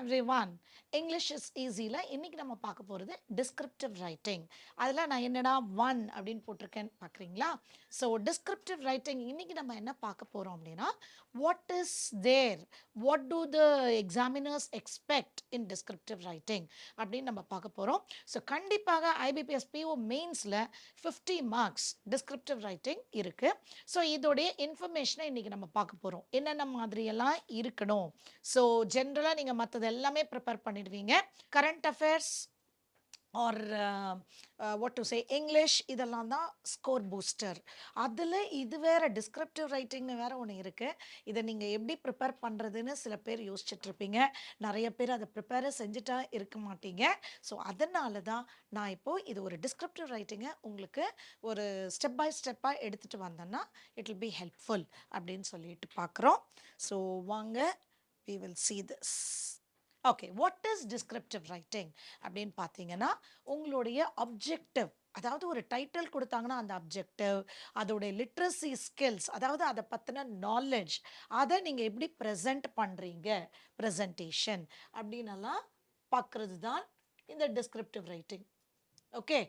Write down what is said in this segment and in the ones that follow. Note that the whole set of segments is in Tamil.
எவ்ரி ஒன் இங்கிலீஷ் இஸ் ஈஸியில் இன்றைக்கி நம்ம பார்க்க போகிறது டிஸ்கிரிப்டிவ் ரைட்டிங் அதில் நான் என்னடா ஒன் அப்படின்னு போட்டிருக்கேன்னு பார்க்குறீங்களா? ஸோ டிஸ்கிரிப்டிவ் ரைட்டிங் இன்றைக்கி நம்ம என்ன பார்க்க போகிறோம் அப்படின்னா what is there what do the examiners expect in descriptive writing அப்படின்னு நம்ம பார்க்க போகிறோம் ஸோ கண்டிப்பாக ஐபிபிஎஸ் பிஓ மெயின்ஸில் ஃபிஃப்டி மார்க்ஸ் டிஸ்கிரிப்டிவ் ரைட்டிங் இருக்குது ஸோ இதோடைய இன்ஃபர்மேஷனை இன்றைக்கி நம்ம பார்க்க போகிறோம் என்னென்ன மாதிரியெல்லாம் இருக்கணும்? ஸோ ஜென்ரலாக நீங்கள் மற்றது எல்லாமே ப்ரிப்பேர் பண்ணிடுவீங்க. Current affairs or what to say English இதெல்லாம் தான் ஸ்கோர் பூஸ்டர் அதில் இது வேறு டிஸ்கிரிப்டிவ் ரைட்டிங்னு வேறு ஒன்று இருக்குது இதை நீங்கள் எப்படி ப்ரிப்பேர் பண்ணுறதுன்னு சில பேர் யோசிச்சுட்ருப்பீங்க நிறைய பேர் அதை ப்ரிப்பேரை செஞ்சுட்டா இருக்க மாட்டீங்க. ஸோ அதனால தான் நான் இப்போது இது ஒரு டிஸ்கிரிப்டிவ் ரைட்டிங்கை உங்களுக்கு ஒரு ஸ்டெப் பை ஸ்டெப்பாக எடுத்துகிட்டு வந்தேன்னா இட் வில் பி ஹெல்ப்ஃபுல் அப்படின்னு சொல்லிட்டு பார்க்குறோம். ஸோ வாங்க we will see this okay what is descriptive writing அப்படின்னு பார்த்தீங்கன்னா உங்களுடைய அப்ஜெக்டிவ் அதாவது ஒரு டைட்டில் கொடுத்தாங்கன்னா அந்த அப்ஜெக்டிவ் அதோடைய லிட்ரஸி ஸ்கில்ஸ் அதாவது அதை பற்றின நாலேஜ் அதை நீங்கள் எப்படி ப்ரெசென்ட் பண்ணுறீங்க ப்ரெசன்டேஷன் அப்படின்னலாம் பார்க்குறது தான் இந்த descriptive writing okay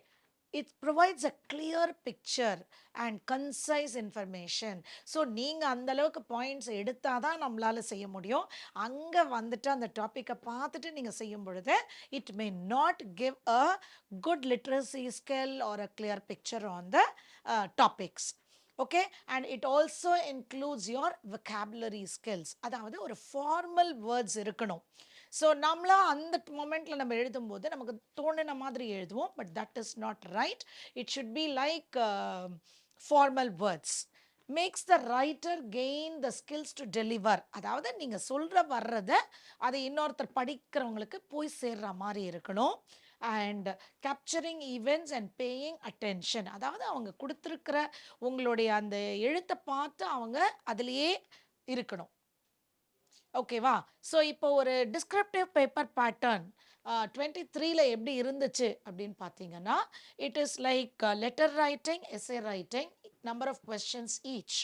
it provides a clear picture and concise information so நீங்கள் அந்தளவுக்கு பாயிண்ட்ஸ் எடுத்தால் தான் நம்மளால் செய்ய முடியும். அங்கே வந்துட்டு அந்த டாப்பிக்கை பார்த்துட்டு நீங்கள் செய்யும் பொழுது it may not give a good literacy skill or a clear picture on the topics okay and it also includes your vocabulary skills அதாவது ஒரு ஃபார்மல் வேர்ட்ஸ் இருக்கணும். ஸோ நம்மளாம் அந்த மொமெண்ட்டில் நம்ம எழுதும்போது நமக்கு தோணின மாதிரி எழுதுவோம் but that is not right it should be like formal words makes the writer gain the skills to deliver அதாவது நீங்கள் சொல்கிற வர்றதை அதை இன்னொருத்தர் படிக்கிறவங்களுக்கு போய் சேர்ற மாதிரி இருக்கணும். And capturing events and paying attention அதாவது அவங்க கொடுத்துருக்கிற உங்களுடைய அந்த எழுத்தை பார்த்து அவங்க அதுலேயே இருக்கணும். ஓகேவா ஸோ இப்போ ஒரு டிஸ்கிரிப்டிவ் பேப்பர் பேட்டர்ன் டுவெண்ட்டி த்ரீல எப்படி இருந்துச்சு அப்படின்னு பார்த்தீங்கன்னா it is like letter writing essay writing number of questions each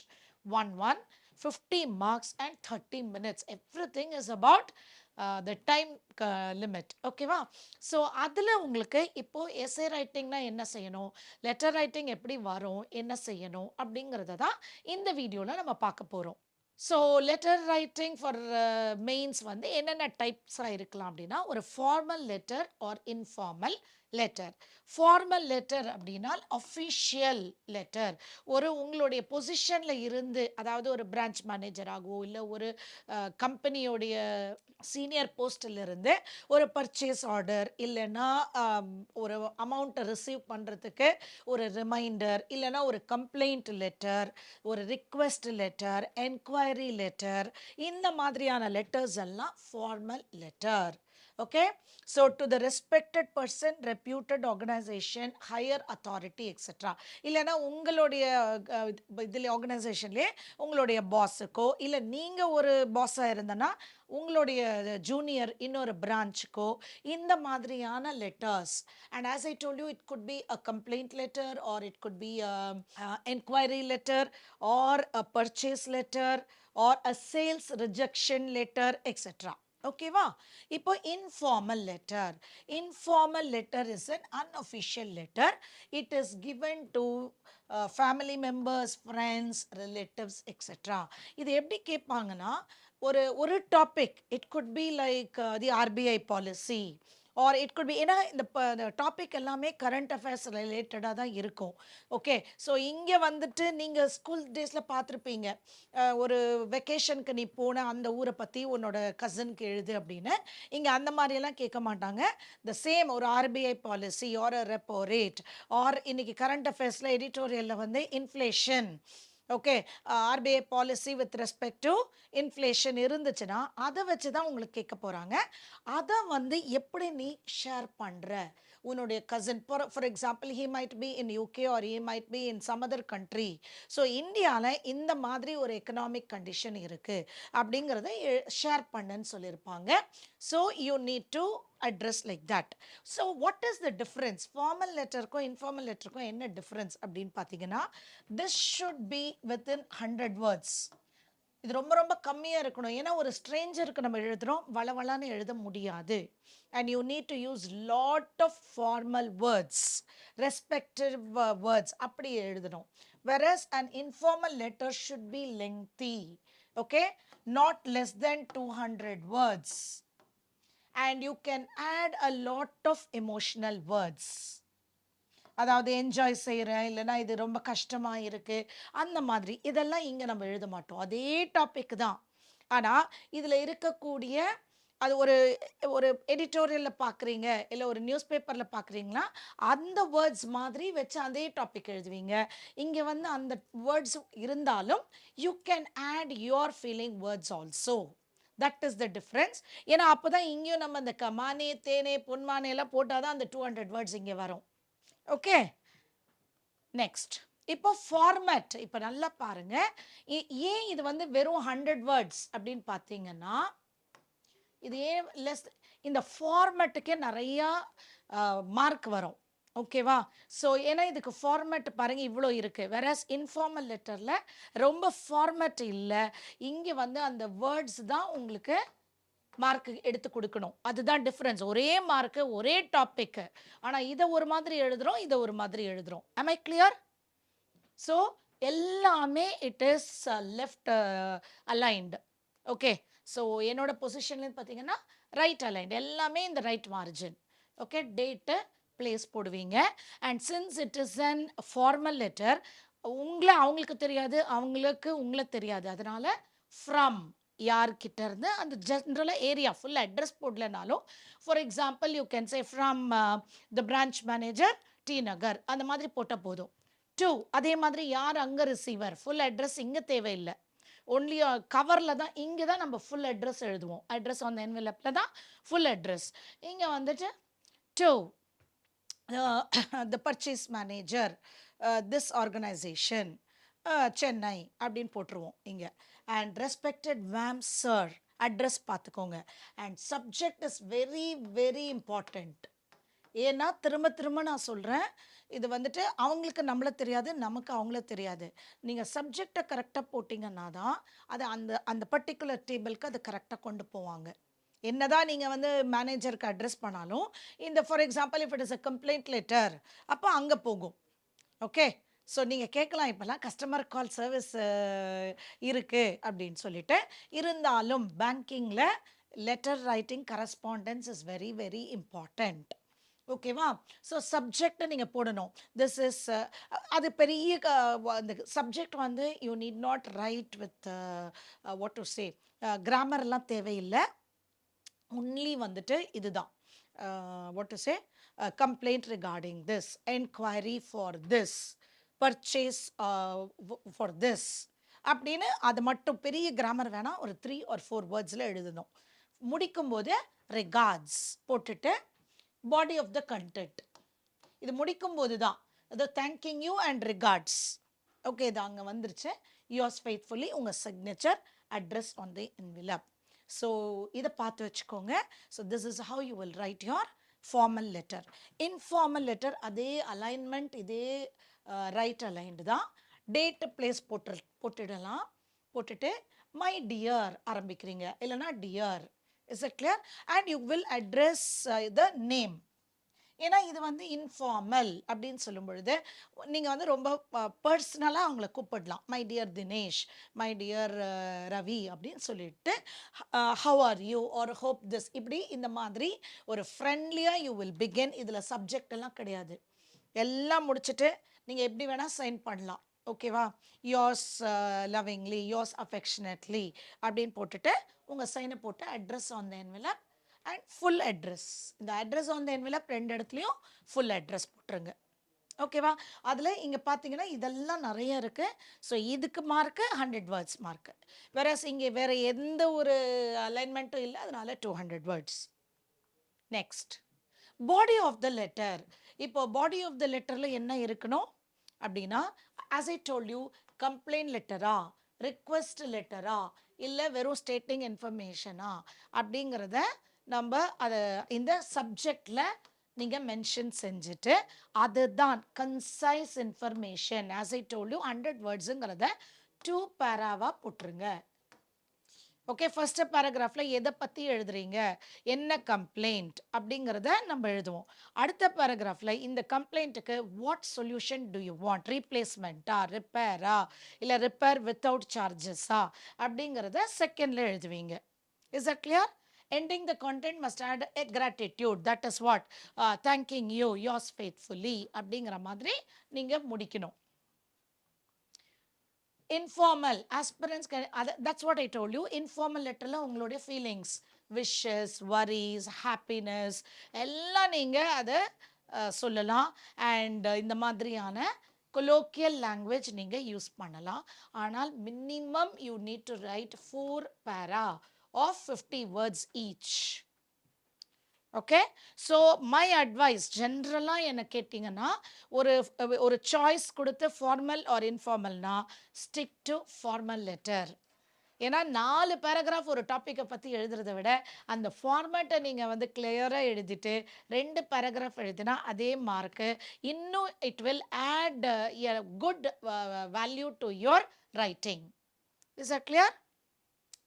one one fifty marks and thirty minutes everything is about the time limit ஓகேவா ஸோ அதில் உங்களுக்கு இப்போது எஸ்ஏ ரைட்டிங்னா என்ன செய்யணும்? லெட்டர் ரைட்டிங் எப்படி வரும்? என்ன செய்யணும்? அப்படிங்கிறத தான் இந்த வீடியோவில் நம்ம பார்க்க போகிறோம் so letter writing for mains வந்து என்னென்ன டைப்ஸாக இருக்கலாம் அப்படின்னா ஒரு formal letter or informal letter formal letter அப்படின்னா அஃபிஷியல் லெட்டர் ஒரு உங்களுடைய பொசிஷனில் இருந்து அதாவது ஒரு பிரான்ச் மேனேஜராகவோ இல்லை ஒரு கம்பெனியோடைய சீனியர் போஸ்டிலிருந்து ஒரு பர்ச்சேஸ் ஆர்டர் இல்லைன்னா ஒரு அமௌண்ட்டை ரிசீவ் பண்ணுறதுக்கு ஒரு ரிமைண்டர் இல்லைன்னா ஒரு கம்ப்ளைண்ட் லெட்டர் ஒரு ரிக்வெஸ்ட் லெட்டர் என்கொயரி லெட்டர் இந்த மாதிரியான லெட்டர்ஸ் எல்லாம் formal letter okay? So to the respected person reputed organization higher authority etc இல்லைன்னா உங்களுடைய இதுல ஆர்கனைசேஷன்லேயே உங்களுடைய பாஸுக்கோ இல்லை நீங்கள் ஒரு பாஸாக இருந்தனா உங்களுடைய ஜூனியர் இன்னொரு பிரான்ச்சுக்கோ இந்த மாதிரியான letters and as I told you it could be a complaint letter or it could be enquiry letter or a purchase letter or a sales rejection letter etcetera ஓகேவா இப்போ informal letter informal letter is an unofficial letter it is given to family members friends relatives etcetera இது எப்படி கேட்பாங்கன்னா ஒரு ஒரு topic it could be like the RBI policy or it could be ஏன்னா இந்த டாபிக் எல்லாமே கரண்ட் அஃபேர்ஸ் ரிலேட்டடாக தான் இருக்கும். ஓகே ஸோ இங்கே வந்துட்டு நீங்கள் ஸ்கூல் டேஸில் பார்த்துருப்பீங்க. ஒரு வெக்கேஷனுக்கு நீ போன அந்த ஊரை பற்றி உன்னோட கசனுக்கு எழுது அப்படின்னு. இங்கே அந்த மாதிரியெல்லாம் கேட்க மாட்டாங்க. த சேம் ஒரு RBI policy or repo rate or இன்னைக்கு கரண்ட் அஃபேர்ஸில் எடிட்டோரியலில் வந்து inflation okay RBI policy with respect to inflation இருந்துச்சுன்னா அதை வச்சு தான் உங்களுக்கு கேட்க போகிறாங்க அதை வந்து எப்படி நீ ஷேர் பண்ணுற உன்னுடைய cousin for for example he might be in UK or he might be in some other country so இந்தியாவில் இந்த மாதிரி ஒரு எக்கனாமிக் கண்டிஷன் இருக்குது அப்படிங்கிறத ஷேர் பண்ணுன்னு சொல்லியிருப்பாங்க. So you need to address like that so what is the difference formal லெட்டருக்கும் informal லெட்டருக்கும் என்ன டிஃப்ரென்ஸ் அப்படின்னு பார்த்தீங்கன்னா this should be within hundred words இது ரொம்ப ரொம்ப கம்மியாக இருக்கணும். ஏன்னா ஒரு ஸ்ட்ரேஞ்சருக்கு நம்ம எழுதுகிறோம் வளவளான்னு எழுத முடியாது. And you need to use lot of formal words respective words அப்படி எழுதணும். Versus and informal letter should be lengthy okay not less than two hundred words and you can add a lot of emotional words அதாவது என்ஜாய் செய்கிறேன் இல்லைன்னா இது ரொம்ப கஷ்டமாக இருக்குது அந்த மாதிரி. இதெல்லாம் இங்கே நம்ம எழுத மாட்டோம். அதே டாபிக் தான். ஆனால் இதில் இருக்கக்கூடிய அது ஒரு ஒரு எடிட்டோரியலில் பார்க்குறீங்க இல்லை ஒரு நியூஸ் பேப்பரில் பார்க்குறீங்களா அந்த வேர்ட்ஸ் மாதிரி வச்சு அதே டாபிக் எழுதுவீங்க. இங்கே வந்து அந்த வேர்ட்ஸ் இருந்தாலும் you can add your feeling words also that is the difference ஏன்னா அப்போ தான் இங்கேயும் நம்ம இந்த கமானே தேனே பொன்மானே எல்லாம் போட்டால் தான் அந்த டூ ஹண்ட்ரட் வேர்ட்ஸ் இங்கே வரும். ஓகே நெக்ஸ்ட் இப்போ ஃபார்மேட் இப்போ நல்லா பாருங்க. ஏ- ஏன் இது வந்து வெறும் ஹண்ட்ரட் வேர்ட்ஸ் அப்படின்னு பார்த்தீங்கன்னா இது ஏன் லெஸ் இந்த ஃபார்மேட்டுக்கே நிறையா மார்க் வரும். ஓகேவா ஸோ ஏன்னா இதுக்கு ஃபார்மேட் பாருங்கள் இவ்வளோ இருக்குது வெராஸ் இன்ஃபார்மல் லெட்டரில் ரொம்ப ஃபார்மேட் இல்லை. இங்கே வந்து அந்த வேர்ட்ஸ் தான் உங்களுக்கு மார்க் எடுத்து கொடுக்கணும். அதுதான் டிஃப்ரென்ஸ் ஒரே மார்க்கு ஒரே டாப்பிக்கு ஆனால் இதை ஒரு மாதிரி எழுதுகிறோம் இதை ஒரு மாதிரி எழுதுகிறோம் am I ஸோ எல்லாமே it is left aligned okay so என்னோட பொசிஷன்லேருந்து பார்த்தீங்கன்னா ரைட் அலைன்ட் எல்லாமே இந்த right margin okay date place போடுவீங்க. And since it is an formal letter உங்களை அவங்களுக்கு தெரியாது அவங்களுக்கு உங்களை தெரியாது. அதனால் ஃப்ரம் யார்கிட்ட இருந்து அந்த ஜென்ரலாக area full address போடலனாலும் for example you can say from the branch manager T Nagar அந்த மாதிரி போட்டால் போதும். டூ அதே மாதிரி யார் அங்கே ரிசீவர் ஃபுல் அட்ரஸ் இங்கே தேவையில்லை. ஒன்லி uh, கவரில் தான் இங்கே தான் நம்ம ஃபுல் அட்ரஸ் எழுதுவோம். அட்ரஸ் ஆன் என்வெலப்பில் தான் ஃபுல் அட்ரஸ் இங்கே வந்துட்டு to the purchase manager this organisation Chennai அப்படின்னு போட்டுருவோம் இங்கே. And respected ma'am sir address பார்த்துக்கோங்க and subject is very very important ஏன்னா திரும்ப திரும்ப நான் சொல்கிறேன் இது வந்துட்டு அவங்களுக்கு நம்மள தெரியாது நமக்கு அவங்கள தெரியாது. நீங்கள் சப்ஜெக்டை கரெக்டாக போட்டிங்கன்னா தான் அது அந்த அந்த பர்டிகுலர் டேபிளுக்கு அது கரெக்டாக கொண்டு போவாங்க. என்னதான் நீங்கள் வந்து மேனேஜருக்கு அட்ரஸ் பண்ணாலும் இந்த for example if it is a complaint letter அப்போ அங்கே போகும். ஓகே ஸோ நீங்கள் கேட்கலாம் இப்போல்லாம் கஸ்டமர் கால் சர்வீஸ் இருக்குது அப்படின்னு சொல்லிட்டு இருந்தாலும் பேங்கிங்கில் letter writing correspondence is very very important ஓகேவா? ஸோ சப்ஜெக்டை நீங்கள் போடணும். திஸ் இஸ் அது பெரிய க- வ- அந்த சப்ஜெக்ட் வந்து you need not write with what to say கிராமர்லாம் தேவையில்லை. ஒன்லி வந்துட்டு இதுதான். What to say complaint regarding this enquiry for this purchase for this அப்படின்னு அது மட்டும் பெரிய கிராமர் வேணாம் ஒரு த்ரீ ஆர் ஃபோர் வேர்ட்ஸில் எழுதணும். முடிக்கும்போது ரெகார்ட்ஸ் போட்டுட்டு பாடி ஆஃப் த கண்டென்ட் இது முடிக்கும்போது தான். அது thanking you and regards okay இது அங்கே வந்துருச்சு. யோர்ஸ் ஃபெய்த்ஃபுல்லி உங்கள் signature address on the envelope. So இதை பார்த்து வச்சுக்கோங்க. So this is how you will write your formal letter informal letter அதே அலைன்மெண்ட் இதே ரைட் அலைன்டு தான். டேட்டு பிளேஸ் போட்டு போட்டுடலாம். போட்டுட்டு மை டியர் ஆரம்பிக்கிறீங்க. இல்லைன்னா dear is it clear and you will address the name ஏன்னா இது வந்து இன்ஃபார்மல் அப்படின்னு சொல்லும் பொழுது நீங்கள் வந்து ரொம்ப பர்சனலாக அவங்கள கூப்பிடலாம். My dear Dinesh my dear Ravi அப்படின்னு சொல்லிட்டு how are you or hope this இப்படி இந்த மாதிரி ஒரு ஃப்ரெண்ட்லியாக யூ வில் பிகின் இதில் சப்ஜெக்ட் எல்லாம் கிடையாது. எல்லாம் முடிச்சுட்டு நீங்கள் எப்படி வேணால் சைன் பண்ணலாம். ஓகேவா யோர்ஸ் லவ்விங்லி யோர்ஸ் அஃபெக்ஷனேட்லி அப்படின்னு போட்டுட்டு உங்கள் சைனை போட்டு address on the envelope and full address இந்த அட்ரஸ் ஆன் த ரெண்டு இடத்துலையும் ஃபுல் அட்ரஸ் போட்டுருங்க. ஓகேவா அதில் இங்கே பார்த்தீங்கன்னா இதெல்லாம் நிறைய இருக்குது ஸோ இதுக்கு mark hundred words mark versus இங்கே வேறு எந்த ஒரு அலைன்மெண்ட்டும் இல்லை அதனால் two hundred words next body of the letter இப்போ பாடி ஆஃப் த லெட்டரில் என்ன இருக்கணும்? அப்படின்னா as I told you complaint லெட்டரா request லெட்டரா இல்லை வெறும் ஸ்டேட்டிங் இன்ஃபர்மேஷனா அப்படிங்கிறத நம்ம அதை இந்த சப்ஜெக்டில் நீங்கள் மென்ஷன் செஞ்சுட்டு அதுதான் concise information as I told you hundred வேர்ட்ஸுங்கிறத two பேராவாக போட்டுருங்க. ஓகே ஃபஸ்ட்டு பேராகிராஃபில் எதை பற்றி எழுதுறீங்க? என்ன கம்ப்ளைண்ட் அப்படிங்கிறத நம்ம எழுதுவோம். அடுத்த பேராகிராஃபில் இந்த கம்ப்ளைண்ட்டுக்கு what solution do you want ரீப்ளேஸ்மெண்ட்டா ரிப்பேரா இல்லை ரிப்பேர் வித்தவுட் சார்ஜஸா அப்படிங்கிறத செகண்டில் எழுதுவீங்க. Is it clear ending the content must add a gratitude. That is what? uh, thanking you. Yours faithfully அப்படிங்கிற மாதிரி நீங்கள் முடிக்கணும். Informal aspirants that's what I told you informal லெட்டரில் உங்களுடைய ஃபீலிங்ஸ் விஷஸ் வரிஸ் ஹாப்பினஸ் எல்லாம் நீங்கள் அதை சொல்லலாம். அண்ட் இந்த மாதிரியான கொலோக்கியல் லாங்குவேஜ் நீங்கள் யூஸ் பண்ணலாம். ஆனால் minimum you need to write four para of fifty words each okay so my advice ஜென்ரலாக என்ன கேட்டிங்கன்னா ஒரு ஒரு சாய்ஸ் கொடுத்து ஃபார்மல் ஆர் இன்ஃபார்மல்னா ஸ்டிக் டு ஃபார்மல் லெட்டர் ஏன்னா நாலு பேராகிராஃப் ஒரு டாப்பிக்கை பற்றி எழுதுறதை விட அந்த ஃபார்மேட்டை நீங்கள் வந்து கிளியராக எழுதிட்டு ரெண்டு பேராகிராஃப் எழுதினா அதே மார்க்கு இன்னும் it will add a good value to your writing is a clear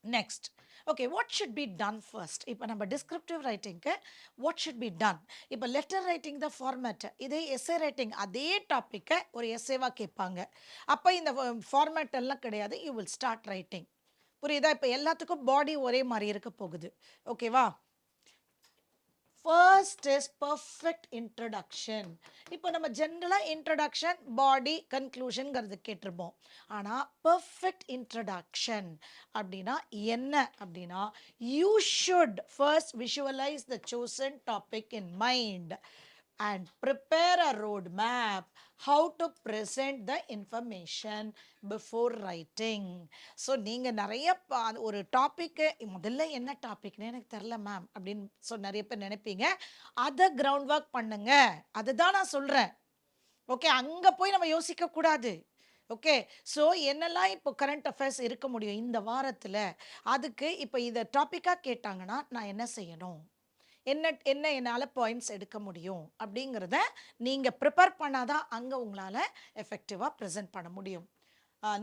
next okay what should be done first இப்போ நம்ம டிஸ்கிரிப்டிவ் ரைட்டிங்க்கு வாட் ஷுட் பி டன் இப்போ லெட்டர் ரைட்டிங் த ஃபார்மேட் இதே எஸ்ஏ ரைட்டிங் அதே டாப்பிக்கை ஒரு எஸ்ஏவாக கேட்பாங்க. அப்போ இந்த ஃபார்மேட் எல்லாம் கிடையாது. யூ வில் ஸ்டார்ட் ரைட்டிங் புரியுதா? இப்போ எல்லாத்துக்கும் பாடி ஒரே மாதிரி இருக்க போகுது. ஓகேவா ஃபர்ஸ்ட் இஸ் பர்ஃபெக்ட் இன்ட்ரடக்ஷன் இப்போ நம்ம ஜென்ரலாக இன்ட்ரடக்ஷன் பாடி கன்க்ளூஷனுங்கிறது கேட்டிருப்போம். ஆனால் பர்ஃபெக்ட் இன்ட்ரடக்ஷன் அப்படின்னா என்ன? அப்படின்னா you should first visualise the chosen topic in mind and prepare a roadmap how to present the information before writing. So நீங்கள் நிறைய பா- ஒரு டாப்பிக்கு முதல்ல என்ன டாபிக்னு எனக்கு தெரில மேம் அப்படின்னு ஸோ நிறைய பேர் நினைப்பீங்க. அதை கிரவுண்ட் ஒர்க் பண்ணுங்க. அதுதான் நான் சொல்கிறேன் ஓகே அங்கே போய் நம்ம யோசிக்கக்கூடாது ஓகே ஸோ என்னெல்லாம் இப்போ கரண்ட் அஃபேர்ஸ் இருக்க முடியும் இந்த வாரத்தில்? அதுக்கு இப்போ இதை டாப்பிக்காக கேட்டாங்கன்னா நான் என்ன செய்யணும்? என்ன என்ன என்னால் பாயிண்ட்ஸ் எடுக்க முடியும்? அப்படிங்கிறத நீங்கள் ப்ரிப்பேர் பண்ணால் தான் அங்கே உங்களால் எஃபெக்டிவாக ப்ரெசென்ட் பண்ண முடியும்.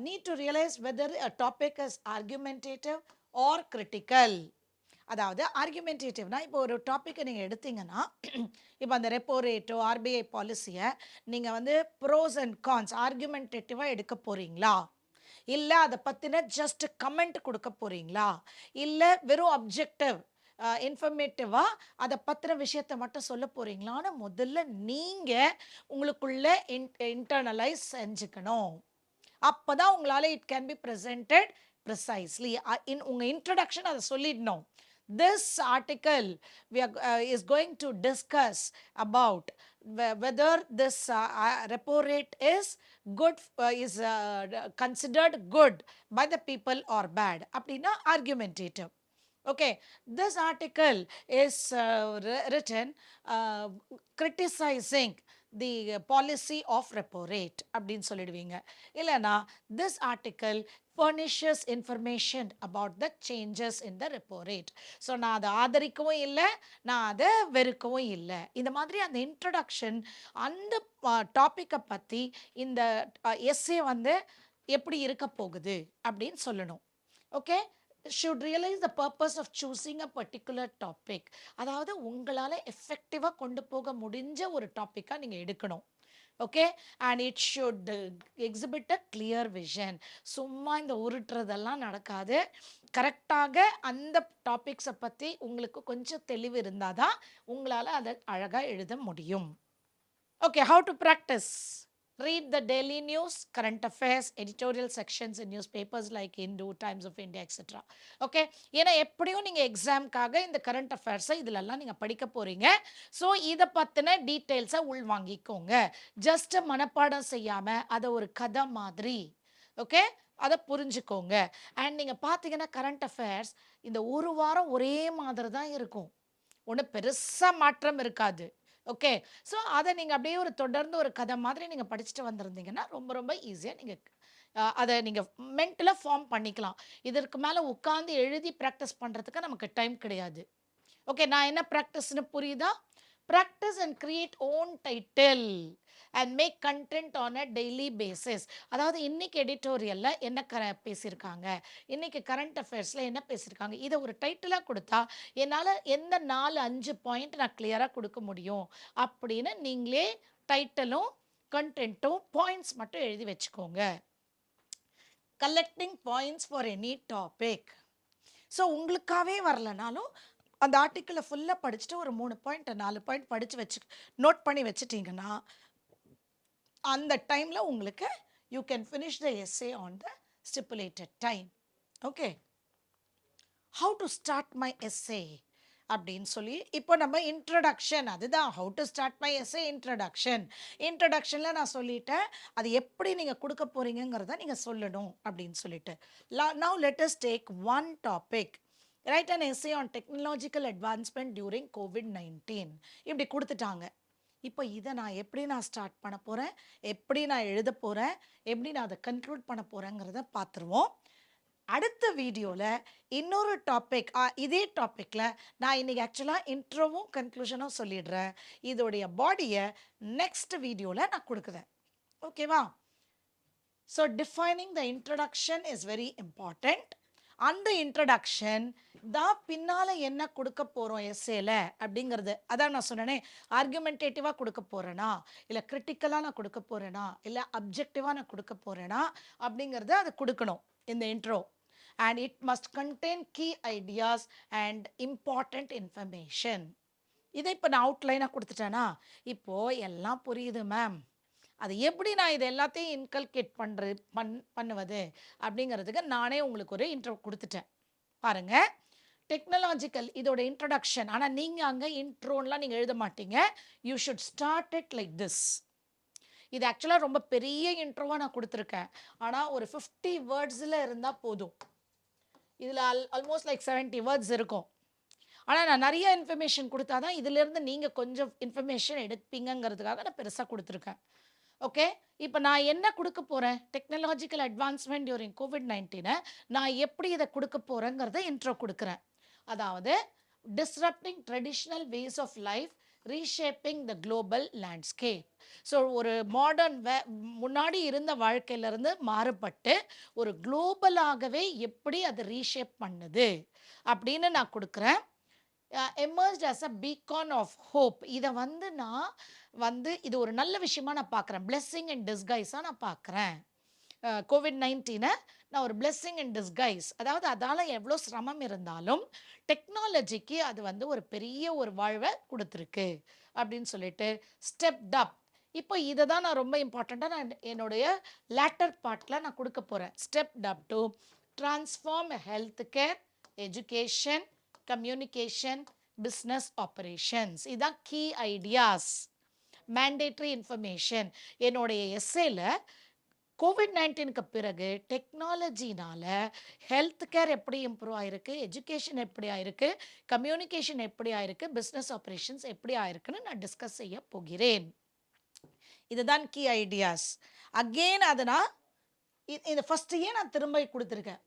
Need to realise whether a topic is argumentative or critical அதாவது ஆர்குமெண்டேட்டிவ்னா இப்போ ஒரு டாப்பிக்கை நீங்கள் எடுத்தீங்கன்னா இப்போ அந்த ரெப்போ ரேட்டோ ஆர்பிஐ பாலிசியை நீங்கள் வந்து ப்ரோஸ் அண்ட் கான்ஸ் ஆர்குமெண்டேட்டிவாக எடுக்க போகிறீங்களா இல்லை அதை பற்றின ஜஸ்ட் கமெண்ட் கொடுக்க போகிறீங்களா இல்லை வெறும் அப்ஜெக்டிவ் இன்ஃபர்மேட்டிவாக அதை பற்றின விஷயத்தை மட்டும் சொல்ல போகிறீங்களான்னு முதல்ல நீங்கள் உங்களுக்குள்ளே இன் இன்டர்னலைஸ் செஞ்சுக்கணும். அப்போ தான் உங்களால் it can be presented precisely in உங்கள் இன்ட்ரடக்ஷன் அதை சொல்லிடணும். This article we are, uh, is going to discuss about this whether this uh, uh, repo rate is good uh, is uh, considered good by the people or bad. அப்படின்னா argumentative. Okay, this article is uh, written uh, criticizing the policy of repo rate அப்படின்னு சொல்லிடுவீங்க இல்லைனா this article furnishes information about the changes in the repo rate so நான் அதை ஆதரிக்கவும் இல்லை நான் அதை வெறுக்கவும் இல்லை இந்த மாதிரி அந்த இன்ட்ரடக்ஷன் அந்த டாப்பிக்கை பற்றி இந்த எஸ்ஏ வந்து எப்படி இருக்க போகுது அப்படின்னு சொல்லணும் okay should realise the purpose of choosing a particular topic அதாவது உங்களால் எஃபெக்டிவாக கொண்டு போக முடிஞ்ச ஒரு டாப்பிக்காக நீங்கள் எடுக்கணும். Okay and it should exhibit a clear vision சும்மா இந்த உருட்டுறதெல்லாம் நடக்காது. கரெக்டாக அந்த டாபிக்ஸை பற்றி உங்களுக்கு கொஞ்சம் தெளிவு இருந்தால் தான் உங்களால் அதை அழகாக எழுத முடியும். Okay how to practise read the daily news current affairs editorial sections in newspapers like hindu times of india etc okay ஏன்னா எப்படியும் நீங்கள் எக்ஸாம்க்காக இந்த கரண்ட் அஃபேர்ஸை இதிலெல்லாம் நீங்கள் படிக்க போகிறீங்க ஸோ இதை பற்றின டீட்டெயில்ஸை உள்வாங்கிக்கோங்க. ஜஸ்ட் மனப்பாடம் செய்யாமல் அதை ஒரு கதை மாதிரி. ஓகே அதை புரிஞ்சுக்கோங்க. அண்ட் நீங்கள் பார்த்தீங்கன்னா கரண்ட் அஃபேர்ஸ் இந்த ஒரு வாரம் ஒரே மாதிரி தான் இருக்கும். ஒன்றும் பெருசாக மாற்றம் இருக்காது. ஓகே. ஸோ அதை நீங்கள் அப்படியே ஒரு தொடர்ந்து ஒரு கதை மாதிரி நீங்கள் படிச்சுட்டு வந்திருந்தீங்கன்னா ரொம்ப ரொம்ப ஈஸியாக நீங்கள் அதை நீங்கள் மென்டலாக ஃபார்ம் பண்ணிக்கலாம். இதற்கு மேலே உட்காந்து எழுதி ப்ராக்டிஸ் பண்ணுறதுக்கு நமக்கு டைம் கிடையாது. ஓகே நான் என்ன ப்ராக்டிஸ்னு புரியுதா? Practise and create own title and make content on a daily basis அதாவது இன்னைக்கு எடிட்டோரியலில் என்ன க பேசியிருக்காங்க? இன்னைக்கு கரண்ட் அஃபேர்ஸில் என்ன பேசியிருக்காங்க? இதை ஒரு டைட்டிலாக கொடுத்தா என்னால் எந்த நாலு அஞ்சு பாயிண்ட் நான் கிளியராக கொடுக்க முடியும்? அப்படின்னு நீங்களே டைட்டிலும் கண்டென்ட்டும் பாயிண்ட்ஸ் மட்டும் எழுதி வச்சுக்கோங்க. Collecting points for any topic so உங்களுக்காகவே வரலனாலும் அந்த ஆர்டிக்கிளை ஃபுல்லாக படிச்சுட்டு ஒரு மூணு பாயிண்ட் நாலு பாயிண்ட் படித்து வச்சு நோட் பண்ணி வச்சுட்டிங்கன்னா அந்த டைமில் உங்களுக்கு you can finish the essay on the stipulated time okay how to start my essay அப்படின்னு சொல்லி இப்போ நம்ம இன்ட்ரடக்ஷன் அதுதான் how to start my essay introduction இன்ட்ரடக்ஷனில் நான் சொல்லிட்டேன் அது எப்படி நீங்கள் கொடுக்க போகிறீங்கிறத நீங்கள் சொல்லணும் அப்படின்னு சொல்லிட்டு. Now let's take one topic right and essay on technological advancement during COVID nineteen இப்படி கொடுத்துட்டாங்க. இப்போ இதை நான் எப்படி நான் ஸ்டார்ட் பண்ண போகிறேன் எப்படி நான் எழுத போகிறேன் எப்படி நான் அதை கன்க்ளூட் பண்ண போகிறேங்கிறத பார்த்துருவோம். அடுத்த வீடியோவில் இன்னொரு டாபிக் இதே டாப்பிக்கில் நான் இன்றைக்கி ஆக்சுவலாக இன்ட்ரோவும் கன்க்ளூஷனும் சொல்லிடுறேன். இதோடைய பாடியை நெக்ஸ்ட் வீடியோவில் நான் கொடுக்குறேன். ஓகேவா so defining the introduction is very important அந்த இன்ட்ரடக்ஷன் தான் பின்னால் என்ன கொடுக்க போகிறோம் எஸ்ஏல அப்படிங்கிறது. அதான் நான் சொன்னேனே ஆர்குமெண்டேட்டிவாக கொடுக்க போகிறேனா இல்லை கிரிட்டிக்கலாக நான் கொடுக்க போகிறேனா இல்லை அப்ஜெக்டிவாக நான் கொடுக்க போகிறேனா அப்படிங்கிறத அது கொடுக்கணும் இந்த intro and it must contain key ideas and important information இதை இப்போ நான் அவுட்லைனாக கொடுத்துட்டேனா? இப்போது எல்லாம் புரியுது மேம் அது எப்படி நான் இது எல்லாத்தையும் இன்கல்கேட் பண்ணுறது பண் பண்ணுவது? அப்படிங்கிறதுக்கு நானே உங்களுக்கு ஒரு இன்ட்ரோ கொடுத்துட்டேன். பாருங்க. டெக்னாலஜிக்கல் இதோட இன்ட்ரடக்ஷன் ஆனால் நீங்கள் அங்கே இன்ட்ரோன்லாம் நீங்கள் எழுத மாட்டீங்க. You should start it like this இது ஆக்சுவலாக ரொம்ப பெரிய இன்ட்ரோவாக நான் கொடுத்துருக்கேன். ஆனால் ஒரு ஃபிஃப்டி வேர்ட்ஸில் இருந்தால் போதும். இதில் அல் ஆல்மோஸ்ட் லைக் செவன்ட்டி வேர்ட்ஸ் இருக்கும். ஆனால் நான் நிறைய இன்ஃபர்மேஷன் கொடுத்தா தான் இதுலேருந்து நீங்கள் கொஞ்சம் இன்ஃபர்மேஷன் எடுப்பீங்கங்கிறதுக்காக நான் பெருசாக கொடுத்துருக்கேன். ஓகே இப்போ நான் என்ன கொடுக்க போகிறேன் டெக்னாலஜிக்கல் அட்வான்ஸ்மெண்ட் டியூரிங் கோவிட் நைன்டீனை நான் எப்படி இதை கொடுக்க போகிறேங்கிறத இன்ட்ரோ கொடுக்குறேன். அதாவது disrupting traditional ways of life reshaping the global landscape so ஒரு மாடர்ன் வே முன்னாடி இருந்த வாழ்க்கையிலேருந்து மாறுபட்டு ஒரு குளோபலாகவே எப்படி அதை ரீஷேப் பண்ணுது? அப்படின்னு நான் கொடுக்குறேன். Emerge as a beacon of hope இதை வந்து நான் வந்து இது ஒரு நல்ல விஷயமா நான் பார்க்குறேன். பிளெஸ்ஸிங் அண்ட் டிஸ்கைஸாக நான் பார்க்குறேன். கோவிட் நைன்டீனை நான் ஒரு பிளெஸ்ஸிங் அண்ட் டிஸ்கைஸ் அதாவது அதால் எவ்வளோ சிரமம் இருந்தாலும் டெக்னாலஜிக்கு அது வந்து ஒரு பெரிய ஒரு வாழ்வை கொடுத்துருக்கு அப்படின்னு சொல்லிட்டு ஸ்டெப் அப் இப்போ இதை தான் நான் ரொம்ப இம்பார்ட்டண்ட்டாக நான் என்னுடைய லேட்டர் பார்ட்டில் நான் கொடுக்க போகிறேன் step up to transform health care education communication business operations இதுதான் கீ ஐடியாஸ் மேண்டேட்ரி இன்ஃபர்மேஷன் என்னுடைய எஸ்ஸேல கோவிட் நைன்டீனுக்கு பிறகு டெக்னாலஜினால் ஹெல்த் கேர் எப்படி இம்ப்ரூவ் ஆயிருக்கு எஜுகேஷன் எப்படி ஆயிருக்கு கம்யூனிகேஷன் எப்படி ஆயிருக்கு பிஸ்னஸ் ஆப்ரேஷன்ஸ் எப்படி ஆயிருக்குன்னு நான் டிஸ்கஸ் செய்ய போகிறேன். இதுதான் கீ ஐடியாஸ் அகெயின் அதனால் நான் இந்த ஃபஸ்ட்டையே நான் திரும்ப கொடுத்துருக்கேன்.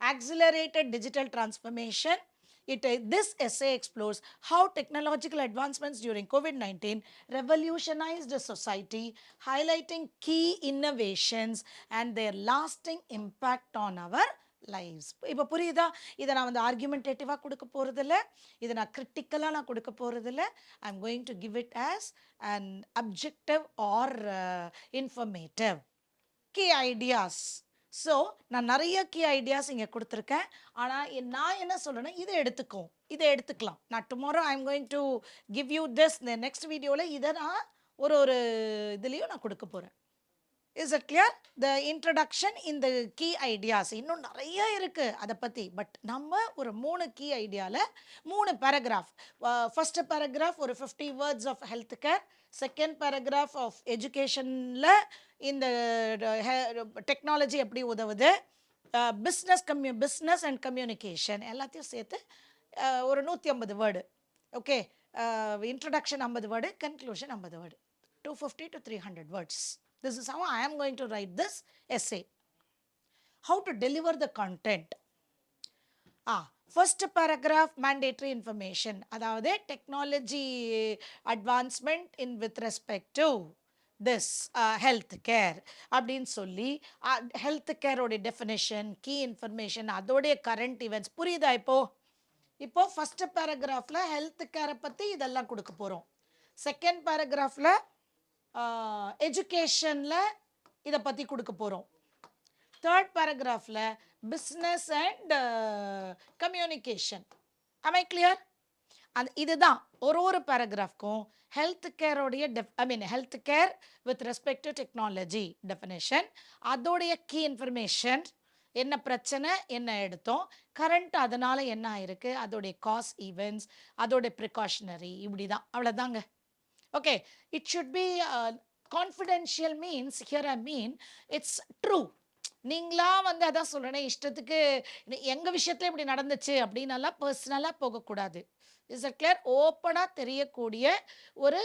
Accelerated digital transformation It, uh, this essay explores how technological advancements during COVID 19 revolutionized the society, highlighting key innovations and their lasting impact on our lifes இப்போ புரியுதா இதை நான் வந்து ஆர்கியூமெண்டேட்டிவாக கொடுக்க போகிறதில்ல இதை நான் கிரிட்டிக்கலாக நான் கொடுக்க போகிறதில்ல I am going to give it as and objective or informative key ideas so நான் நிறைய கீ ஐடியாஸ் இங்கே கொடுத்துருக்கேன். ஆனால் நான் என்ன சொல்றேன்னா இதை எடுத்துக்கோ. இதை எடுத்துக்கலாம். நான் tomorrow I am going to give you this இந்த நெக்ஸ்ட் வீடியோவில் இதை நான் ஒரு ஒரு இதுலேயும் நான் கொடுக்க போகிறேன் is it clear the introduction இந்த கீ ஐடியாஸ் இன்னும் நிறைய இருக்குது அதை பற்றி பட் நம்ம ஒரு மூணு கீ ஐடியாவில் மூணு பேராகிராஃப் ஃபஸ்ட்டு பேராகிராஃப் ஒரு fifty words of health care second paragraph of எஜுகேஷனில் இந்த டெக்னாலஜி எப்படி உதவுது? Business commu business and communication எல்லாத்தையும் சேர்த்து ஒரு நூற்றி ஐம்பது வேர்டு ஓகே இன்ட்ரடக்ஷன் ஐம்பது வேர்டு கன்க்ளூஷன் ஐம்பது word two fifty to three hundred words this is how I am going to write this essay how to deliver the content ah first paragraph mandatory information அதாவது technology advancement in with respect to this health care அப்படின்னு சொல்லி ஹெல்த் கேரோடைய டெஃபினேஷன் கீ இன்ஃபர்மேஷன் அதோடைய கரண்ட் ஈவெண்ட்ஸ் புரியுதா இப்போ? இப்போ ஃபர்ஸ்ட் பேராகிராஃபில் ஹெல்த் கேரை பற்றி இதெல்லாம் கொடுக்க போகிறோம் செகண்ட் பேராகிராஃபில் எஜுகேஷனில் இதை பற்றி கொடுக்க போகிறோம் third பேராகிராஃபில் business and communication am clear அந்த இதுதான். ஒரு ஒரு பேராகிராஃப்க்கும் health கேரோடைய def I mean health care with respect to technology definition அதோடைய கீ இன்ஃபர்மேஷன் என்ன பிரச்சனை என்ன எடுத்தோம் கரண்ட் அதனால் என்ன ஆயிருக்கு அதோடைய காஸ் ஈவெண்ட்ஸ் அதோடைய ப்ரிகாஷனரி இப்படி தான் அவ்வளோதாங்க okay it should be confidential means here I mean it's true நீங்களா வந்து அதான் சொல்கிறேன் இஷ்டத்துக்கு எங்கள் விஷயத்துல இப்படி நடந்துச்சு அப்படின்னலாம் பர்சனலாக போகக்கூடாது. இஸ் அ கிளியர் ஓப்பனாக தெரியக்கூடிய ஒரு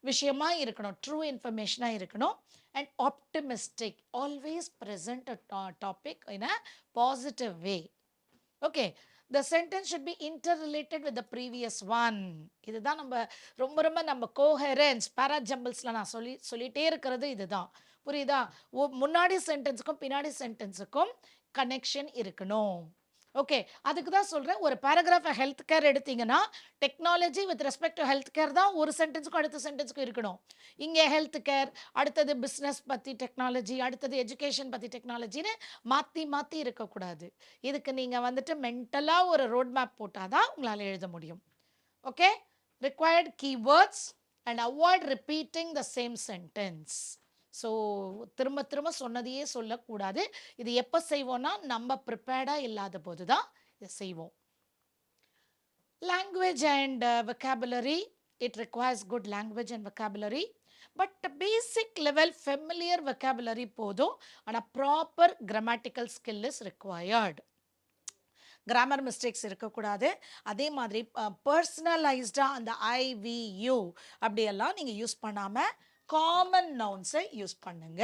விஷயமா இருக்கணும். ட்ரூ இன்ஃபர்மேஷனாக இருக்கணும். And optimistic always present a topic in a positive way okay the sentence should be inter related with the previous one இதுதான் நம்ம ரொம்ப ரொம்ப நம்ம கோஹரன்ஸ் பேராஜம்பிள்ஸில் நான் சொல்லி சொல்லிட்டே இருக்கிறது இதுதான். புரியுதா? முன்னாடி சென்டென்ஸுக்கும் பின்னாடி சென்டென்ஸுக்கும் கனெக்ஷன் இருக்கணும். ஓகே அதுக்கு தான் சொல்கிறேன் ஒரு பேராகிராஃபை ஹெல்த் கேர் எடுத்தீங்கன்னா technology with respect to health care தான் ஒரு சென்டென்ஸுக்கும் அடுத்த சென்டென்ஸுக்கும் இருக்கணும். இங்கே ஹெல்த் கேர் அடுத்தது பிஸ்னஸ் பற்றி டெக்னாலஜி அடுத்தது எஜுகேஷன் பற்றி டெக்னாலஜின்னு மாற்றி மாற்றி இருக்கக்கூடாது. இதுக்கு நீங்கள் வந்துட்டு மென்டலாக ஒரு ரோட் மேப் போட்டால் தான் உங்களால் எழுத முடியும். Okay required keywords and avoid repeating the same sentence so திரும்ப திரும்ப சொன்னதையே சொல்லக்கூடாது. இது எப்போ செய்வோம்னா நம்ம ப்ரிப்பேர்டாக இல்லாத போது தான் இதை செய்வோம். Language and uh, vocabulary. It requires good language and vocabulary. Basic level familiar vocabulary போதும். ஆனால் proper grammatical skill is required. Grammar mistakes இருக்கக்கூடாது. அதே மாதிரி பர்சனலைஸ்டாக அந்த ஐவியூ அப்படியெல்லாம் நீங்கள் யூஸ் பண்ணாமல் காமன் நவுன்ஸை யூஸ் பண்ணுங்க.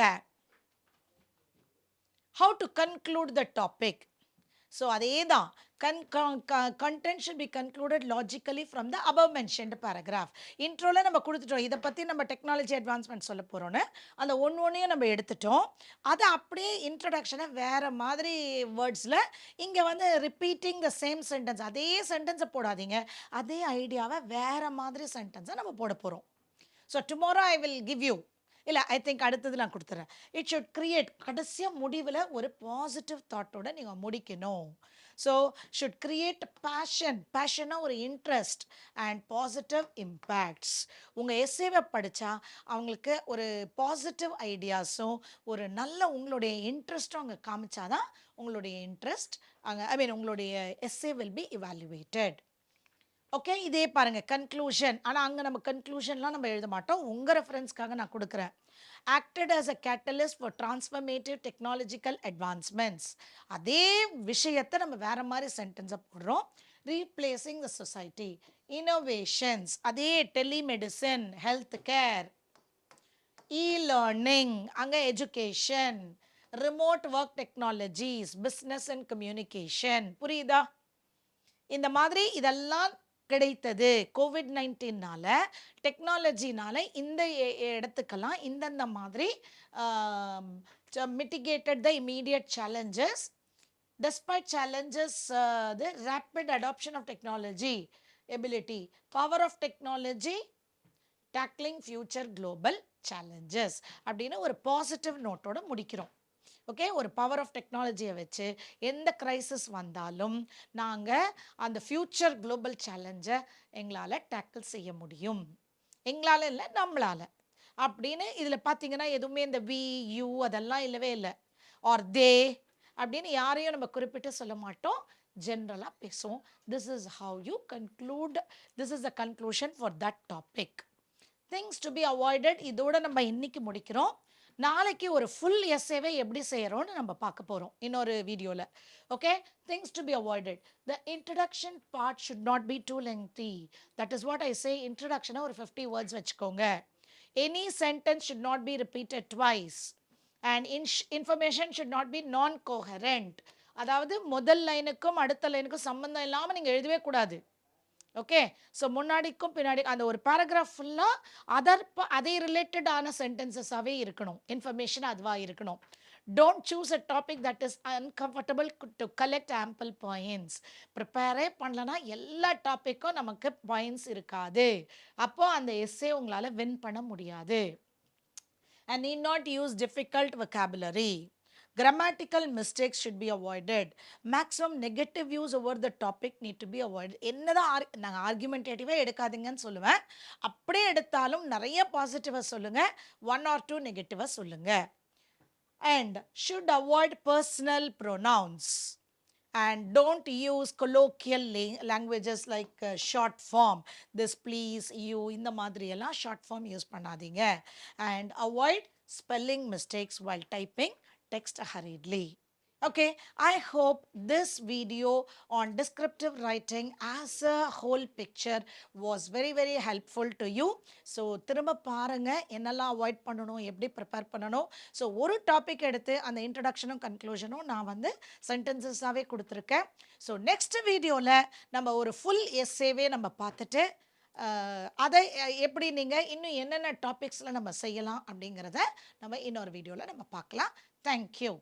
How to conclude the topic so அதே தான் con content should be concluded logically from the above mentioned paragraph இன்ட்ரோவில் நம்ம கொடுத்துட்டோம். இதை பற்றி நம்ம டெக்னாலஜி அட்வான்ஸ்மெண்ட் சொல்ல போகிறோன்னு அந்த ஒன்று ஒன்றையும் நம்ம எடுத்துட்டோம். அதை அப்படியே இன்ட்ரடக்ஷனை வேறு மாதிரி வேர்ட்ஸில் இங்கே வந்து ரிப்பீட்டிங் த சேம் சென்டென்ஸ் அதே சென்டென்ஸை போடாதீங்க. அதே ஐடியாவை வேறு மாதிரி சென்டென்ஸை நம்ம போட போகிறோம் so tomorrow I will give you இல்லை ஐ திங்க் அடுத்தது நான் கொடுத்துறேன். இட் ஷுட் கிரியேட் கடைசியாக முடிவில் ஒரு பாசிட்டிவ் தாட்டோட நீங்கள் முடிக்கணும். ஸோ ஷுட் கிரியேட் பேஷன் பேஷனாக ஒரு இன்ட்ரெஸ்ட் அண்ட் பாசிட்டிவ் இம்பேக்ட்ஸ் உங்கள் எஸ்ஏவை படித்தா அவங்களுக்கு ஒரு பாசிட்டிவ் ஐடியாஸும் ஒரு நல்ல உங்களுடைய இன்ட்ரெஸ்ட்டும் அங்கே காமிச்சாதான் உங்களுடைய இன்ட்ரெஸ்ட் அங்கே ஐ மீன் உங்களுடைய essay will be evaluated okay? இதே பாருங்க கன்க்ளூஷன் ஆனால் அங்கே நம்ம கன்க்ளூஷன்லாம் நம்ம எழுத மாட்டோம். உங்கள் ரெஃபரன்ஸ்க்காக நான் கொடுக்குறேன். Acted as a catalyst for transformative technological advancements அதே விஷயத்தை நம்ம வேற மாதிரி சென்டென்ஸை போடுறோம். ரீப்ளேசிங் த சொசைட்டி இனோவேஷன்ஸ் அதே telemedicine health care e learning அங்கே education remote work technologies business and communication புரியுதா? இந்த மாதிரி இதெல்லாம் கிடைத்தது கோவிட் நைன்டீன்னால டெக்னாலஜினால இந்த எ- எ- இடத்துக்கெல்லாம் இந்தந்த மாதிரி mitigated the immediate challenges despite challenges uh, the rapid adoption of technology ability power of technology tackling future global challenges அப்படின்னு ஒரு பாசிட்டிவ் நோட்டோட முடிக்கிறோம் ஓகே ஒரு பவர் ஆஃப் டெக்னாலஜியை வச்சு எந்த கிரைசிஸ் வந்தாலும் நாங்கள் அந்த ஃப்யூச்சர் குளோபல் சேலஞ்சை எங்களால் டேக்கிள் செய்ய முடியும். எங்களால் இல்லை நம்மளால். அப்படின்னு இதில் பார்த்தீங்கன்னா எதுவுமே இந்த வி யூ அதெல்லாம் இல்லவே இல்லை. ஆர் தே அப்படின்னு யாரையும் நம்ம குறிப்பிட்டு சொல்ல மாட்டோம். ஜென்ரலாக பேசுவோம். This is how you conclude this is a conclusion for that topic things to be avoided இதோட நம்ம இன்னைக்கு முடிக்கிறோம். நாளைக்கு ஒரு ஃபுல் எஸ்ஏவை எப்படி செய்கிறோன்னு நம்ம பார்க்க போகிறோம் இன்னொரு வீடியோவில் okay things to be avoided the introduction part should not be too lengthy that is what I say இன்ட்ரடக்ஷனை ஒரு ஃபிஃப்டி வேர்ட்ஸ் வச்சுக்கோங்க. Any sentence should not be repeated twice and இன்ஷ் information should not be non coherent அதாவது முதல் லைனுக்கும் அடுத்த லைனுக்கும் சம்மந்தம் இல்லாமல் நீங்கள் எழுதவே கூடாது. ஓகே ஸோ முன்னாடிக்கும் பின்னாடி அந்த ஒரு பேராகிராஃப் ஃபுல்லாக அதர் அதே ரிலேட்டடான சென்டென்சஸாகவே இருக்கணும். இன்ஃபர்மேஷன் அதுவாக இருக்கணும். Don't choose a topic that is uncomfortable to collect ample points prepare பண்ணலனா எல்லா டாப்பிக்கும் நமக்கு பாயிண்ட்ஸ் இருக்காது. அப்போ அந்த எஸ்ஸே உங்களால் வின் பண்ண முடியாது. And need not use difficult vocabulary grammatical mistakes should be avoided maximum negative views over the topic need to be avoid என்ன தான் ஆர் நாங்கள் ஆர்குமெண்டேட்டிவாக எடுக்காதீங்கன்னு சொல்லுவேன் அப்படியே எடுத்தாலும் நிறைய பாசிட்டிவாக சொல்லுங்கள் ஒன் ஆர் டூ நெகட்டிவாக சொல்லுங்கள் and should avoid personal pronouns and don't use colloquial languages languages like short form this please you இந்த மாதிரியெல்லாம் ஷார்ட் ஃபார்ம் யூஸ் பண்ணாதீங்க and avoid spelling mistakes while typing text hurriedly. Okay i hope this video on descriptive writing as a whole picture was very very helpful to you. So திரும்ப பாருங்க என்னெல்லாம் அவாய்ட் பண்ணணும் எப்படி ப்ரிப்பேர் பண்ணணும். ஸோ ஒரு டாபிக் எடுத்து அந்த இன்ட்ரடக்ஷனும் கன்க்ளூஷனும் நான் வந்து சென்டென்சஸாகவே கொடுத்துருக்கேன். ஸோ நெக்ஸ்ட் வீடியோவில் நம்ம ஒரு ஃபுல் எஸ்ஸேவே நம்ம பார்த்துட்டு அதை எப்படி நீங்கள் இன்னும் என்னென்ன டாபிக்ஸில் நம்ம செய்யலாம் அப்படிங்கிறத நம்ம இன்னொரு வீடியோவில் நம்ம பார்க்கலாம். Thank you.